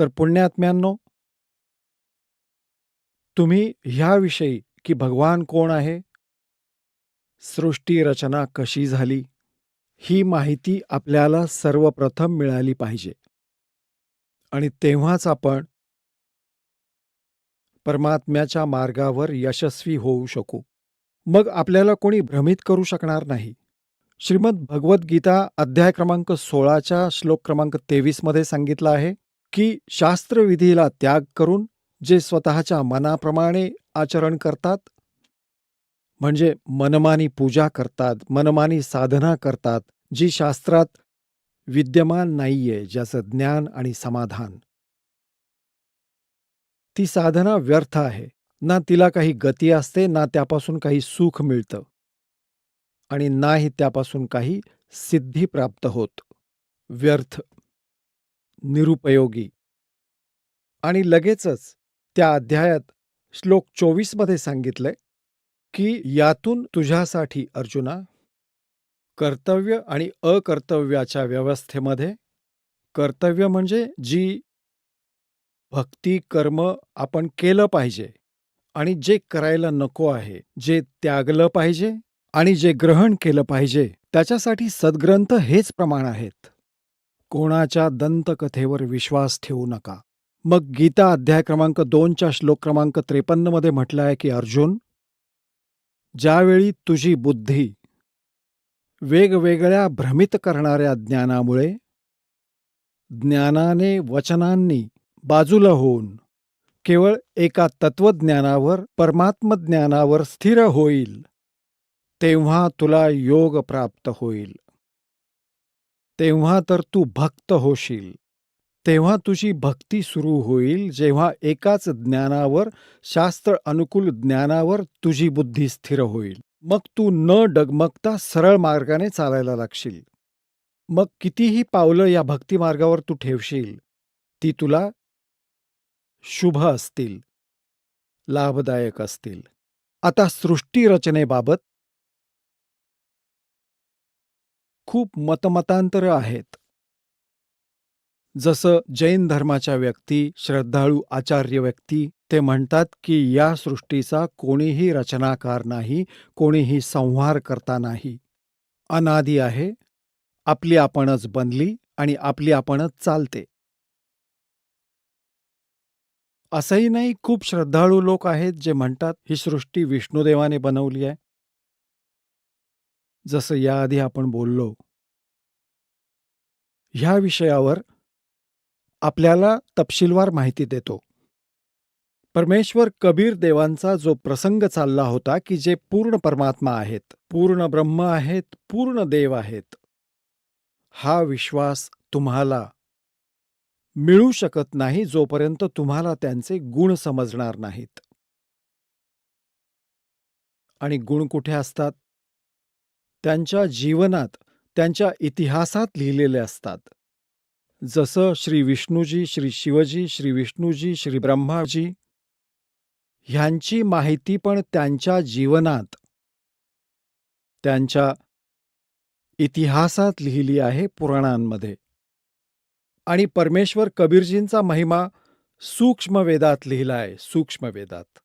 तर पुण्यात्म्यांनो तुम्ही ह्याविषयी की भगवान कोण आहे? सृष्टी रचना कशी झाली? ही माहिती आपल्याला सर्वप्रथम मिळाली पाहिजे. आणि तेव्हाच आपण परमात्म्याच्या मार्गावर यशस्वी होऊ शकू. मग आपल्याला कोणी भ्रमित करू शकणार नाही. श्रीमद भगवद्गीता अध्याय क्रमांक सोळाच्या श्लोक क्रमांक तेवीसमध्ये सांगितलं आहे. की शास्त्रविधीला त्याग करून जे स्वतःच्या मनाप्रमाणे आचरण करतात म्हणजे मनमानी पूजा करतात मनमानी साधना करतात जी शास्त्रात विद्यमान नाहीये ज्याचं ज्ञान आणि समाधान. ती साधना व्यर्थ आहे. ना तिला काही गती असते ना त्यापासून काही सुख मिळतं. आणि नाही त्यापासून काही सिद्धी प्राप्त होत. व्यर्थ. निरुपयोगी. आणि लगेचच त्या अध्यायात श्लोक चोवीसमध्ये सांगितलंय की यातून तुझ्यासाठी अर्जुना कर्तव्य आणि अकर्तव्याच्या व्यवस्थेमध्ये कर्तव्य म्हणजे जी भक्ती कर्म आपण केलं पाहिजे आणि जे करायला नको आहे जे त्यागलं पाहिजे आणि जे ग्रहण केलं पाहिजे त्याच्यासाठी सद्ग्रंथ हेच प्रमाण आहेत. कोणाच्या दंतकथेवर विश्वास ठेवू नका. मग गीता अध्याय क्रमांक दोनच्या श्लोक क्रमांक त्रेपन्नमध्ये म्हटलं आहे की अर्जुन ज्यावेळी तुझी बुद्धी वेगवेगळ्या भ्रमित करणाऱ्या ज्ञानामुळे ज्ञानाने वचनांनी बाजूला होऊन केवळ एका तत्वज्ञानावर परमात्मज्ञानावर स्थिर होईल तेव्हा तुला योग प्राप्त होईल. तेव्हा तर तू भक्त होशील. तेव्हा तुझी भक्ती सुरू होईल जेव्हा एकाच ज्ञानावर शास्त्र अनुकूल ज्ञानावर तुझी बुद्धी स्थिर होईल. मग तू न डगमगता सरळ मार्गाने चालायला लागशील. मग कितीही पावलं या भक्तिमार्गावर तू ठेवशील ती तुला शुभ असतील लाभदायक असतील. आता सृष्टी खूप मतमतांतर आहेत. जसं जैन धर्माच्या व्यक्ती श्रद्धाळू आचार्य व्यक्ती ते म्हणतात की या सृष्टीचा कोणीही रचनाकार नाही कोणीही संहार करता नाही. अनादी आहे आपली आपणच बनली आणि आपली आपणच चालते. असंही नाही खूप श्रद्धाळू लोक आहेत जे म्हणतात ही सृष्टी विष्णुदेवाने बनवली आहे. जसं याआधी आपण बोललो. ह्या विषयावर आपल्याला तपशीलवार माहिती देतो. परमेश्वर कबीर देवांचा जो प्रसंग चालला होता की जे पूर्ण परमात्मा आहेत पूर्ण ब्रह्म आहेत पूर्ण देव आहेत हा विश्वास तुम्हाला मिळू शकत नाही जोपर्यंत तुम्हाला त्यांचे गुण समजणार नाहीत. आणि गुण कुठे असतात? त्यांच्या जीवनात त्यांच्या इतिहासात लिहिलेले असतात. जसं श्री विष्णूजी श्री शिवजी श्री विष्णूजी श्री ब्रह्माजी ह्यांची माहिती पण त्यांच्या जीवनात त्यांच्या इतिहासात लिहिली आहे पुराणांमध्ये. आणि परमेश्वर कबीरजींचा महिमा सूक्ष्म वेदात लिहिला आहे सूक्ष्म वेदात.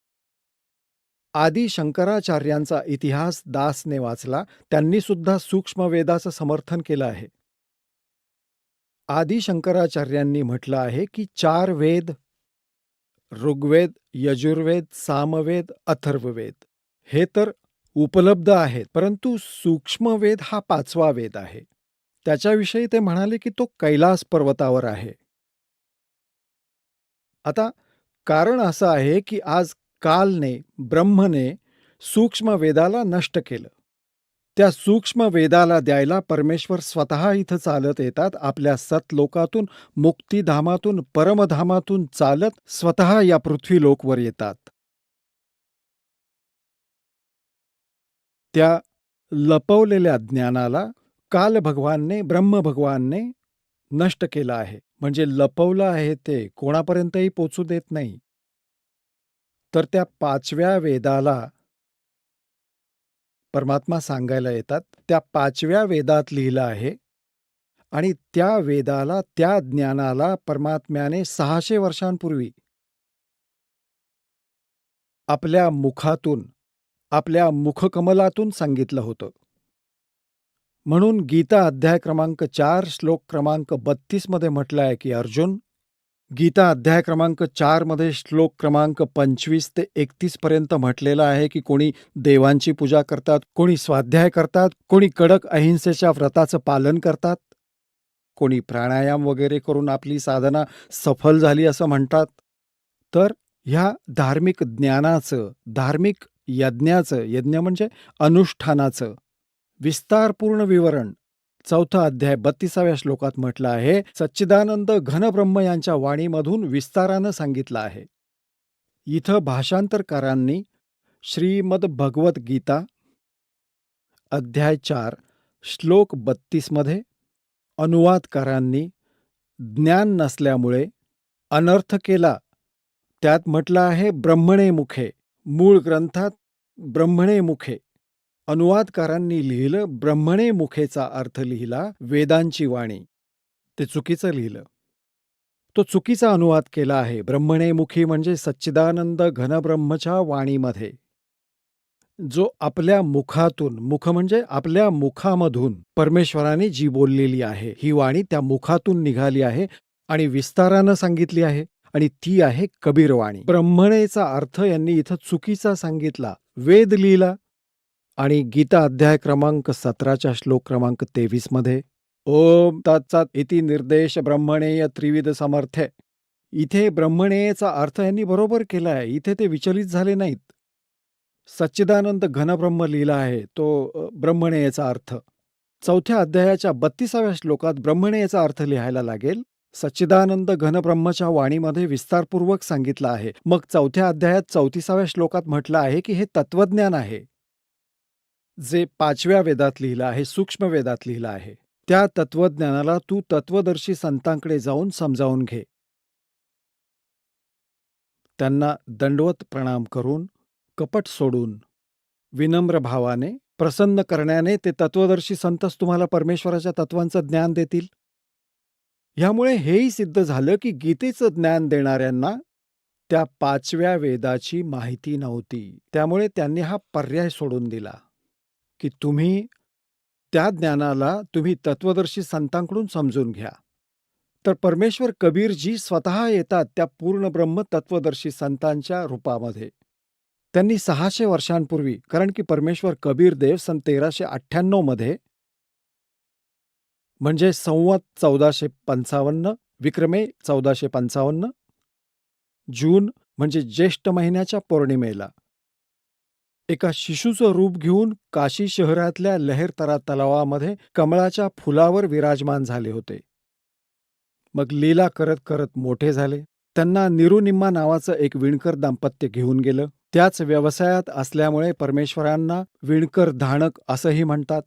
आदी शंकराचार्यांचा इतिहास दासने वाचला त्यांनी सुद्धा सूक्ष्म वेदाचं समर्थन केलं आहे. आदी शंकराचार्यांनी म्हटलं आहे की चार वेद ऋग्वेद यजुर्वेद सामवेद अथर्ववेद हे तर उपलब्ध आहेत परंतु सूक्ष्मवेद हा पाचवा वेद आहे. त्याच्याविषयी ते म्हणाले की तो कैलास पर्वतावर आहे. आता कारण असं आहे की आज कालने ब्रह्मने सूक्ष्म वेदाला नष्ट केलं. त्या सूक्ष्म वेदाला द्यायला परमेश्वर स्वतः इथं चालत येतात आपल्या सतलोकातून मुक्तिधामातून परमधामातून चालत स्वतः या पृथ्वी लोकवर येतात. त्या लपवलेल्या ज्ञानाला काल भगवानने ब्रह्म भगवानने नष्ट केलं आहे. म्हणजे लपवलं आहे ते कोणापर्यंतही पोचू देत नाही. तर त्या पाचव्या वेदाला परमात्मा सांगायला येतात. त्या पाचव्या वेदात लिहिलं आहे आणि त्या वेदाला त्या ज्ञानाला परमात्म्याने सहाशे वर्षांपूर्वी आपल्या मुखातून आपल्या मुखकमलातून सांगितलं होतं. म्हणून गीता अध्याय क्रमांक चार श्लोक क्रमांक बत्तीसमध्ये म्हटलं आहे की अर्जुन गीता अध्याय क्रमांक चारमध्ये श्लोक क्रमांक पंचवीस ते एकतीसपर्यंत म्हटलेलं आहे की कोणी देवांची पूजा करतात कोणी स्वाध्याय करतात कोणी कडक अहिंसेच्या व्रताचं पालन करतात कोणी प्राणायाम वगैरे करून आपली साधना सफल झाली असं म्हणतात. तर ह्या धार्मिक ज्ञानाचं धार्मिक यज्ञाचं यज्ञ म्हणजे अनुष्ठानाचं विस्तारपूर्ण विवरण चौथा अध्याय बत्तीसाव्या श्लोकात म्हटलं आहे सच्चिदानंद घनब्रह्म यांच्या वाणीमधून विस्तारानं सांगितलं आहे. इथं भाषांतरकारांनी श्रीमद भगवत गीता अध्याय चार श्लोक बत्तीसमध्ये अनुवादकारांनी ज्ञान नसल्यामुळे अनर्थ केला. त्यात म्हटलं आहे ब्रह्मणे मुखे मूळ ग्रंथात ब्रह्मणे मुखे. अनुवादकारांनी लिहिलं ब्रह्मणे मुखेचा अर्थ लिहिला वेदांची वाणी. ते चुकीचं लिहिलं. तो चुकीचा अनुवाद केला आहे. ब्रह्मणे मुखी म्हणजे सच्चिदानंद घनब्रह्मच्या वाणीमध्ये. जो आपल्या मुखातून मुख म्हणजे आपल्या मुखामधून परमेश्वराने जी बोललेली आहे ही वाणी त्या मुखातून निघाली आहे आणि विस्तारानं सांगितली आहे आणि ती आहे कबीरवाणी ब्रह्मणेचा अर्थ यांनी इथं चुकीचा सांगितला. वेद लिहिला आणि गीता अध्याय क्रमांक सतराच्या श्लोक क्रमांक तेवीसमध्ये ओम तत्सत इति निर्देश ब्रह्मणेय त्रिविध समर्थे. इथे ब्रह्मणेयचा अर्थ यांनी बरोबर केला आहे इथे ते विचलित झाले नाहीत. सच्चिदानंद घनब्रह्म लिहिला आहे तो ब्रह्मणेयचा अर्थ. चौथ्या अध्यायाच्या बत्तीसाव्या श्लोकात ब्रह्मणेयचा अर्थ लिहायला लागेल सच्चिदानंद घनब्रह्मच्या वाणीमध्ये विस्तारपूर्वक सांगितलं आहे. मग चौथ्या अध्यायात चौतीसाव्या श्लोकात म्हटलं आहे की हे तत्वज्ञान आहे. जे पाचव्या वेदात लिहिलं आहे सूक्ष्म वेदात लिहिलं आहे त्या तत्वज्ञानाला तू तत्वदर्शी संतांकडे जाऊन समजावून घे. त्यांना दंडवत प्रणाम करून कपट सोडून विनम्र भावाने प्रसन्न करण्याने ते तत्वदर्शी संतच तुम्हाला परमेश्वराच्या तत्वांचं ज्ञान देतील? ह्यामुळे हेही सिद्ध झालं की गीतेचं ज्ञान देणाऱ्यांना त्या पाचव्या वेदाची माहिती नव्हती. त्यामुळे त्यांनी हा पर्याय सोडून दिला. की तुम्ही त्या ज्ञानाला तुम्ही तत्वदर्शी संतांकडून समजून घ्या. तर परमेश्वर कबीरजी स्वतः येतात त्या पूर्ण ब्रह्म तत्वदर्शी संतांच्या रूपामध्ये. त्यांनी सहाशे वर्षांपूर्वी कारण की परमेश्वर कबीर देव सन तेराशे अठ्ठ्याण्णवमध्ये म्हणजे संवत चौदाशे पंचावन्न विक्रमे चौदाशे पंचावन्न जून म्हणजे ज्येष्ठ महिन्याच्या पौर्णिमेला. एका शिशूचं रूप घेऊन काशी शहरातल्या लहेरतरा तलावामध्ये कमळाच्या फुलावर विराजमान झाले होते. मग लीला करत करत मोठे झाले. त्यांना निरुनिम्मा नावाचं एक विणकर दाम्पत्य घेऊन गेलं. त्याच व्यवसायात असल्यामुळे परमेश्वरांना विणकर धाणक असंही म्हणतात.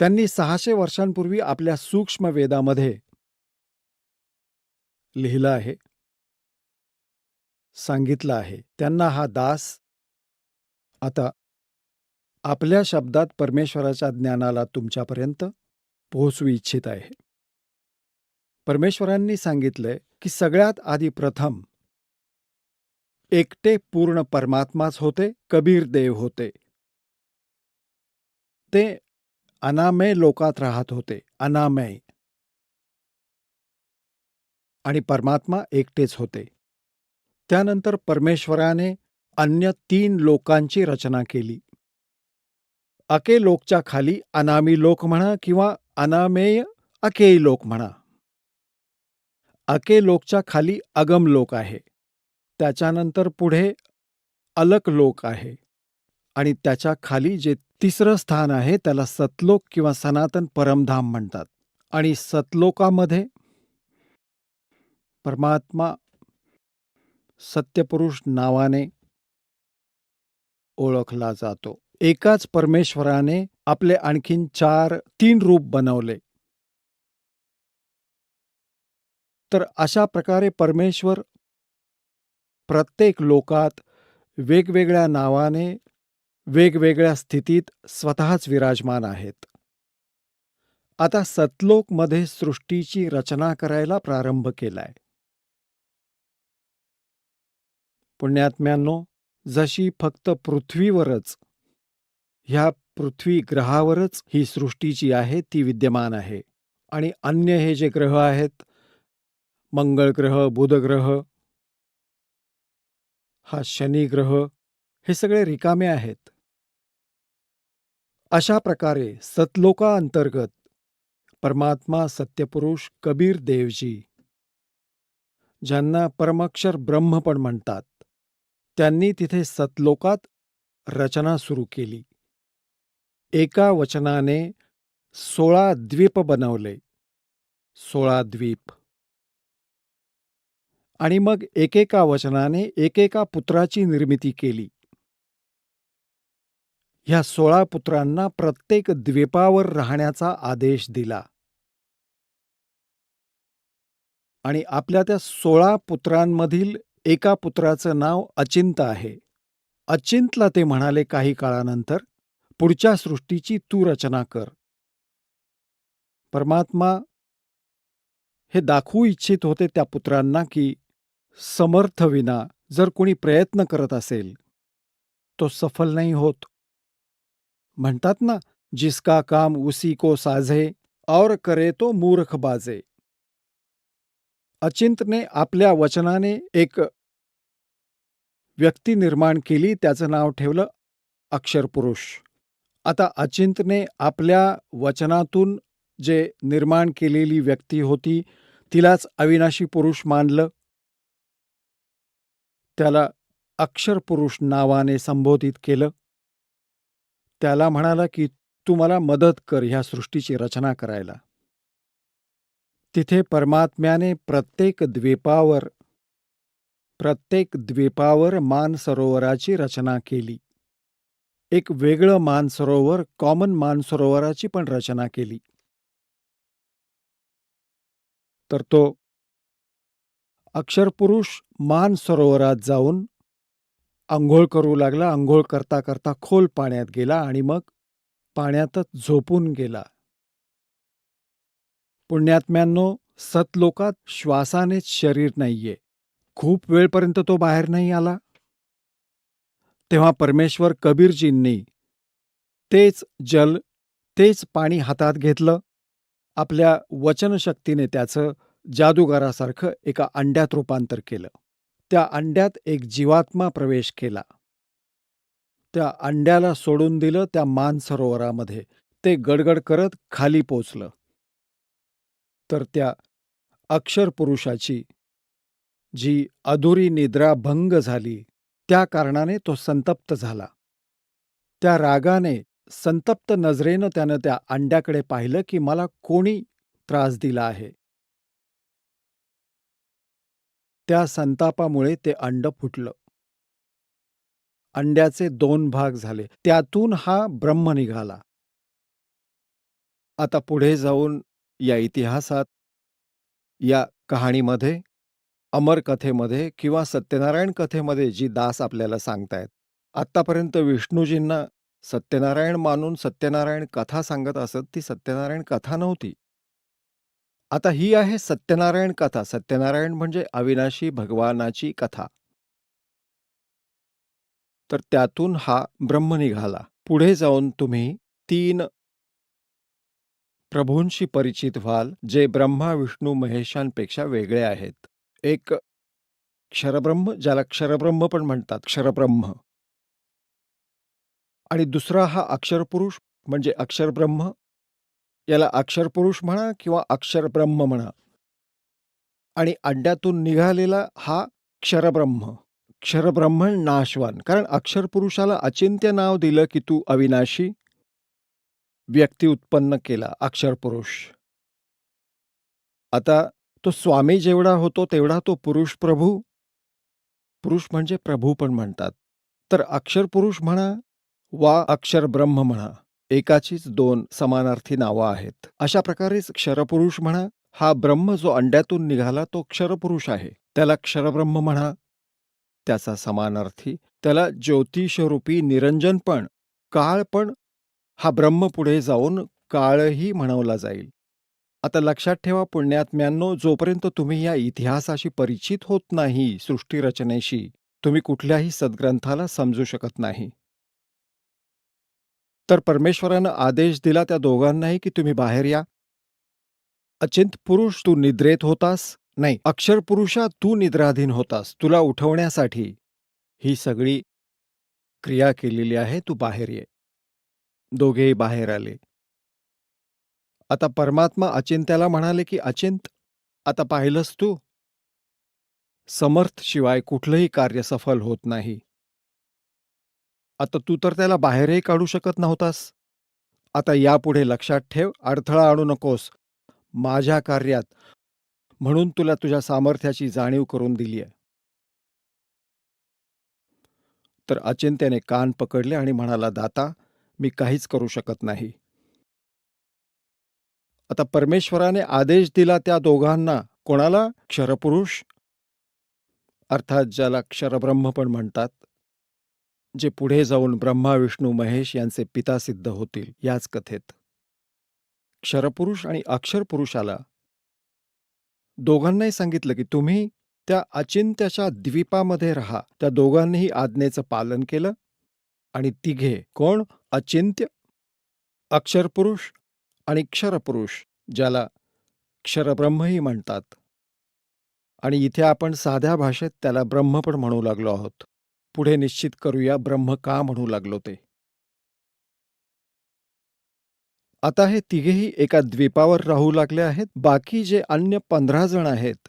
त्यांनी सहाशे वर्षांपूर्वी आपल्या सूक्ष्म वेदामध्ये लिहिलं आहे. सांगितलं आहे. त्यांना हा दास आता आपल्या शब्दात परमेश्वराच्या ज्ञानाला तुमच्यापर्यंत पोहोचू इच्छित आहे. परमेश्वरांनी सांगितलंय की सगळ्यात आधी प्रथम एकटे पूर्ण परमात्माच होते कबीर देव होते. ते अनामय लोकात राहत होते अनामय. आणि परमात्मा एकटेच होते. त्यानंतर परमेश्वराने अन्य तीन लोकांची रचना केली. अके लोकच्या खाली अनामी लोक म्हणा किंवा अनामेय अकेई लोक म्हणा. अके लोकच्या खाली अगम लोक आहे. त्याच्यानंतर पुढे अलक लोक आहे. आणि त्याच्याखाली जे तिसरं स्थान आहे त्याला सतलोक किंवा सनातन परमधाम म्हणतात. आणि सतलोकामध्ये परमात्मा सत्यपुरुष नावाने ओळखला जातो. एकाच परमेश्वराने आपले आणखीन चार तीन रूप बनवले. तर अशा प्रकारे परमेश्वर प्रत्येक लोकात वेगवेगळ्या नावाने वेगवेगळ्या स्थितीत स्वतःच विराजमान आहेत. आता सतलोकमध्ये सृष्टीची रचना करायला प्रारंभ केलाय. पुण्यात्म्यांनो जशी फक्त पृथ्वीवरच ह्या पृथ्वी ग्रहावरच ही सृष्टीची आहे ती विद्यमान आहे. आणि अन्य हे जे ग्रह आहेत मंगळ ग्रह बुधग्रह हा शनी ग्रह हे सगळे रिकामे आहेत. अशा प्रकारे सतलोकाअंतर्गत परमात्मा सत्यपुरुष कबीर देवजी ज्यांना परमाक्षर ब्रह्म पण म्हणतात त्यांनी तिथे सतलोकात रचना सुरू केली. एका वचनाने सोळा द्वीप बनवले. सोळा द्वीप. आणि मग एकेका वचनाने एकेका पुत्राची निर्मिती केली. ह्या सोळा पुत्रांना प्रत्येक द्वीपावर राहण्याचा आदेश दिला. आणि आपल्या त्या सोळा पुत्रांमधील एका पुत्राचं नाव अचिंत आहे. अचिंतला ते म्हणाले काही काळानंतर पुढच्या सृष्टीची तू रचना कर. परमात्मा हे दाखवू इच्छित होते त्या पुत्रांना की समर्थविना जर कोणी प्रयत्न करत असेल तो सफल नाही होत. म्हणतात ना जिसका काम उसी को साझे और करे तो मूर्ख बाजे. अचिंतने आपल्या वचनाने एक व्यक्ती निर्माण केली त्याचं नाव ठेवलं अक्षरपुरुष. आता अचिंतने आपल्या वचनातून जे निर्माण केलेली व्यक्ती होती तिलाच अविनाशी पुरुष मानलं. त्याला अक्षरपुरुष नावाने संबोधित केलं. त्याला म्हणाला की तू मला मदत कर ह्या सृष्टीची रचना करायला. तिथे परमात्म्याने प्रत्येक द्वीपावर प्रत्येक द्वीपावर मानसरोवराची रचना केली. एक वेगळं मानसरोवर कॉमन मानसरोवराची पण रचना केली. तर तो अक्षरपुरुष मानसरोवरात जाऊन आंघोळ करू लागला. आंघोळ करता करता खोल पाण्यात गेला आणि मग पाण्यातच झोपून गेला. पुण्यात्म्यांनो सतलोकात श्वासानेच शरीर नाहीये. खूप वेळपर्यंत तो बाहेर नाही आला. तेव्हा परमेश्वर कबीरजींनी तेच जल तेच पाणी हातात घेतलं. आपल्या वचनशक्तीने त्याचं जादूगारासारखं एका अंड्यात रूपांतर केलं. त्या अंड्यात एक जीवात्मा प्रवेश केला. त्या अंड्याला सोडून दिलं त्या मानसरोवरामध्ये ते गडगड करत खाली पोचलं. तर त्या अक्षरपुरुषाची जी अधुरी निद्रा भंग झाली त्या कारणाने तो संतप्त झाला. त्या रागाने संतप्त नजरेनं त्यानं त्या अंड्याकडे पाहिलं की मला कोणी त्रास दिला आहे. त्या संतापामुळे ते अंड फुटलं. अंड्याचे दोन भाग झाले. त्यातून हा ब्रह्म निघाला. आता पुढे जाऊन या इतिहासात या कहाणीमध्ये अमर कथेमध्ये किंवा सत्यनारायण कथेमध्ये जी दास आपल्याला सांगतायत. आत्तापर्यंत विष्णूजींना सत्यनारायण मानून सत्यनारायण कथा सांगत असत ती सत्यनारायण कथा नव्हती. आता ही आहे सत्यनारायण कथा. सत्यनारायण म्हणजे अविनाशी भगवानाची कथा. तर त्यातून हा ब्रह्म निघाला. पुढे जाऊन तुम्ही तीन प्रभूंशी परिचित व्हाल जे ब्रह्मा विष्णू महेशांपेक्षा वेगळे आहेत. एक क्षरब्रह्म ज्याला क्षरब्रह्म पण म्हणतात क्षरब्रह्म. आणि दुसरा हा अक्षरपुरुष म्हणजे अक्षरब्रह्म. याला अक्षरपुरुष म्हणा किंवा अक्षरब्रह्म म्हणा. आणि अंड्यातून निघालेला हा क्षरब्रह्म. क्षरब्रह्मण नाशवान. कारण अक्षरपुरुषाला अचिंत्य नाव दिलं की तू अविनाशी. व्यक्ती उत्पन्न केला अक्षरपुरुष. आता तो स्वामी जेवढा होतो तेवढा तो पुरुष प्रभू. पुरुष म्हणजे प्रभू पण म्हणतात. तर अक्षर पुरुष म्हणा वा अक्षर ब्रह्म म्हणा एकाचीच दोन समानार्थी नावं आहेत. अशा प्रकारेच क्षरपुरुष म्हणा हा ब्रह्म जो अंड्यातून निघाला तो क्षरपुरुष आहे. त्याला क्षरब्रह्म म्हणा त्याचा समानार्थी. त्याला ज्योतिषरूपी निरंजन पण काळ पण हा ब्रह्म पुढे जाऊन काळही म्हणवला जाईल. आता लक्षात ठेवा पुण्यात्म्यांनो जोपर्यंत तुम्ही या इतिहासाशी परिचित होत नाही सृष्टीरचनेशी तुम्ही कुठल्याही सद्ग्रंथाला समजू शकत नाही. तर परमेश्वरानं आदेश दिला त्या दोघांनाही की तुम्ही बाहेर या. अचिंत पुरुष तू निद्रेत होतास. नाही अक्षर पुरुषा तू निद्राधीन होतास. तुला उठवण्यासाठी ही सगळी क्रिया केलेली आहे तू बाहेर ये. दोघेही बाहेर आले. आता परमात्मा अचिंत्याला म्हणाले की अचिंत आता पाहिलंस तू. समर्थ शिवाय कुठलंही कार्य सफल होत नाही. आता तू तर त्याला बाहेरही काढू शकत नव्हतास. आता यापुढे लक्षात ठेव अडथळा आणू नकोस. माझ्या कार्यात म्हणून तुला तुझ्या सामर्थ्याची जाणीव करून दिली आहे. तर अचिंत्याने कान पकडले आणि म्हणाला दाता मी काहीच करू शकत नाही. आता परमेश्वराने आदेश दिला त्या दोघांना. कोणाला? क्षरपुरुष. अर्थात ज्याला क्षरब्रह्म पण म्हणतात. जे पुढे जाऊन ब्रह्मा विष्णू महेश यांचे पिता सिद्ध होतील याच कथेत. क्षरपुरुष आणि अक्षरपुरुषाला. दोघांनाही सांगितलं की तुम्ही त्या अचिंत्याच्या द्वीपामध्ये राहा. त्या दोघांनीही आज्ञेचं पालन केलं. आणि तिघे कोण? अचिंत्य. अक्षरपुरुष आणि क्षरपुरुष ज्याला क्षरब्रह्मही म्हणतात. आणि इथे आपण साध्या भाषेत त्याला ब्रह्म पण म्हणू लागलो आहोत. पुढे निश्चित करूया ब्रह्म का म्हणू लागलो ते. आता हे तिघेही एका द्वीपावर राहू लागले आहेत. बाकी जे अन्य पंधरा जण आहेत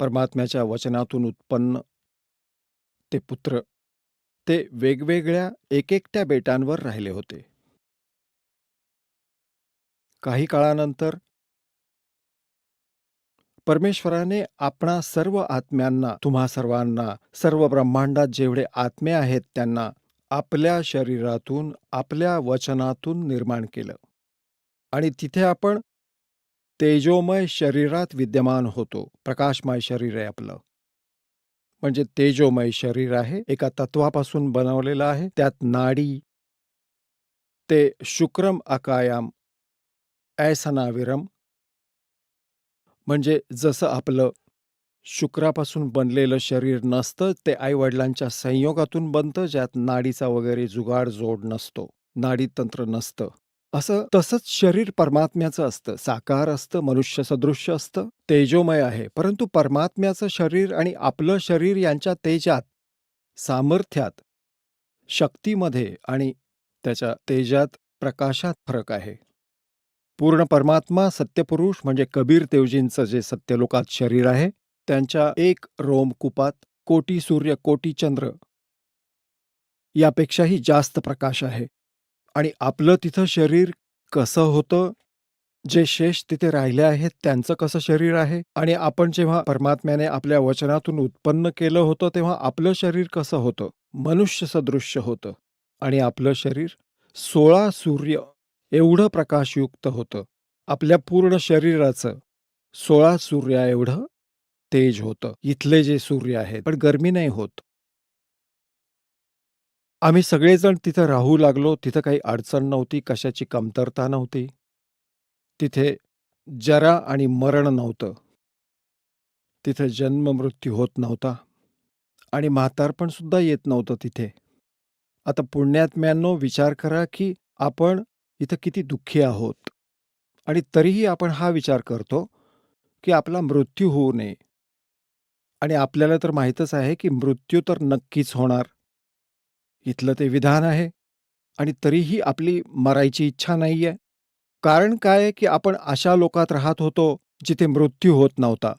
परमात्म्याच्या वचनातून उत्पन्न ते पुत्र ते वेगवेगळ्या एकेकट्या बेटांवर राहिले होते. काही काळानंतर परमेश्वराने आपणा सर्व आत्म्यांना तुम्हा सर्वांना सर्व ब्रह्मांडात जेवढे आत्मे आहेत त्यांना आपल्या शरीरातून आपल्या वचनातून निर्माण केलं. आणि तिथे आपण तेजोमय शरीरात विद्यमान होतो. प्रकाशमय शरीर आहे आपलं. म्हणजे तेजोमय शरीर आहे एका तत्वापासून बनवलेलं आहे त्यात नाडी ते शुक्रम अकायाम ऐसनाविरम म्हणजे जसं आपलं शुक्रापासून बनलेलं शरीर नसतं ते आईवडिलांच्या संयोगातून बनतं ज्यात नाडीचा वगैरे जुगाड जोड नसतो नाडी तंत्र नसतं. असं तसंच शरीर परमात्म्याचं असतं. साकार असतं मनुष्य सदृश्य असतं तेजोमय आहे. परंतु परमात्म्याचं शरीर आणि आपलं शरीर यांच्या तेजात सामर्थ्यात शक्तीमध्ये आणि त्याच्या तेजात प्रकाशात फरक आहे. पूर्ण परमात्मा सत्यपुरुष म्हणजे कबीर देवजींचं जे सत्यलोकात शरीर आहे त्यांच्या एक रोमकुपात कोटी सूर्य कोटी चंद्र यापेक्षाही जास्त प्रकाश आहे. आणि आपलं तिथं शरीर कसं होतं जे शेष तिथे राहिले आहेत त्यांचं कसं शरीर आहे? आणि आपण जेव्हा परमात्म्याने आपल्या वचनातून उत्पन्न केलं होतं तेव्हा आपलं शरीर कसं होतं? मनुष्य सदृश्य होतं. आणि आपलं शरीर सोळा सूर्य एवढं प्रकाशयुक्त होतं. आपल्या पूर्ण शरीराचं सोळा सूर्या एवढं तेज होतं. इथले जे सूर्य आहेत पण गरमी नाही होत. आम्ही सगळेजण तिथं राहू लागलो. तिथं काही अडचण नव्हती. कशाची कमतरता नव्हती. तिथे जरा आणि मरण नव्हतं. तिथे जन्म मृत्यू होत नव्हता. आणि म्हातारपण सुद्धा येत नव्हतं तिथे. आता पुण्यात्म्यांनो विचार करा की आपण इथं किती दुःखी आहोत. आणि तरीही आपण हा विचार करतो की आपला मृत्यू होऊ नये. आणि आपल्याला तर माहीतच आहे की मृत्यू तर नक्कीच होणार. इथलं ते विधान आहे. आणि तरीही आपली मरायची इच्छा नाहीये. कारण काय की आपण अशा लोकात राहत होतो जिथे मृत्यू होत नव्हता.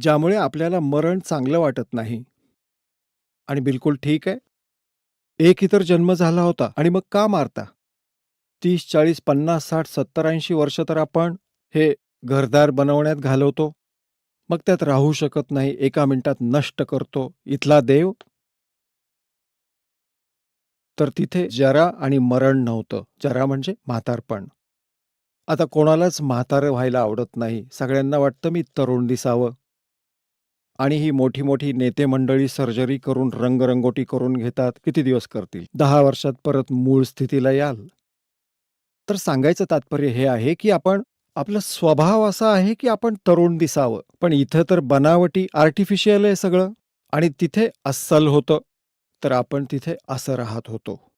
ज्यामुळे आपल्याला मरण चांगलं वाटत नाही. आणि बिलकुल ठीक आहे. एक इतर जन्म झाला होता. आणि मग का मारता? तीस चाळीस पन्नास साठ सत्तर ऐंशी वर्ष तर आपण हे घरदार बनवण्यात घालवतो. मग त्यात राहू शकत नाही एका मिनिटात नष्ट करतो. इथला देव तर तिथे जरा आणि मरण नव्हतं. जरा म्हणजे म्हातारपण. आता कोणालाच म्हातारं व्हायला आवडत नाही. सगळ्यांना वाटतं मी तरुण दिसावं. आणि ही मोठी मोठी नेते मंडळी सर्जरी करून रंगरंगोटी करून घेतात. किती दिवस करतील? दहा वर्षात परत मूळ स्थितीला याल. तर सांगायचं तात्पर्य हे आहे की आपण आपला स्वभाव असा आहे की आपण तरुण दिसावं. पण इथं तर बनावटी आर्टिफिशियल आहे सगळं आणि तिथे अस्सल होतं. तर आपण तिथे असं राहत होतो.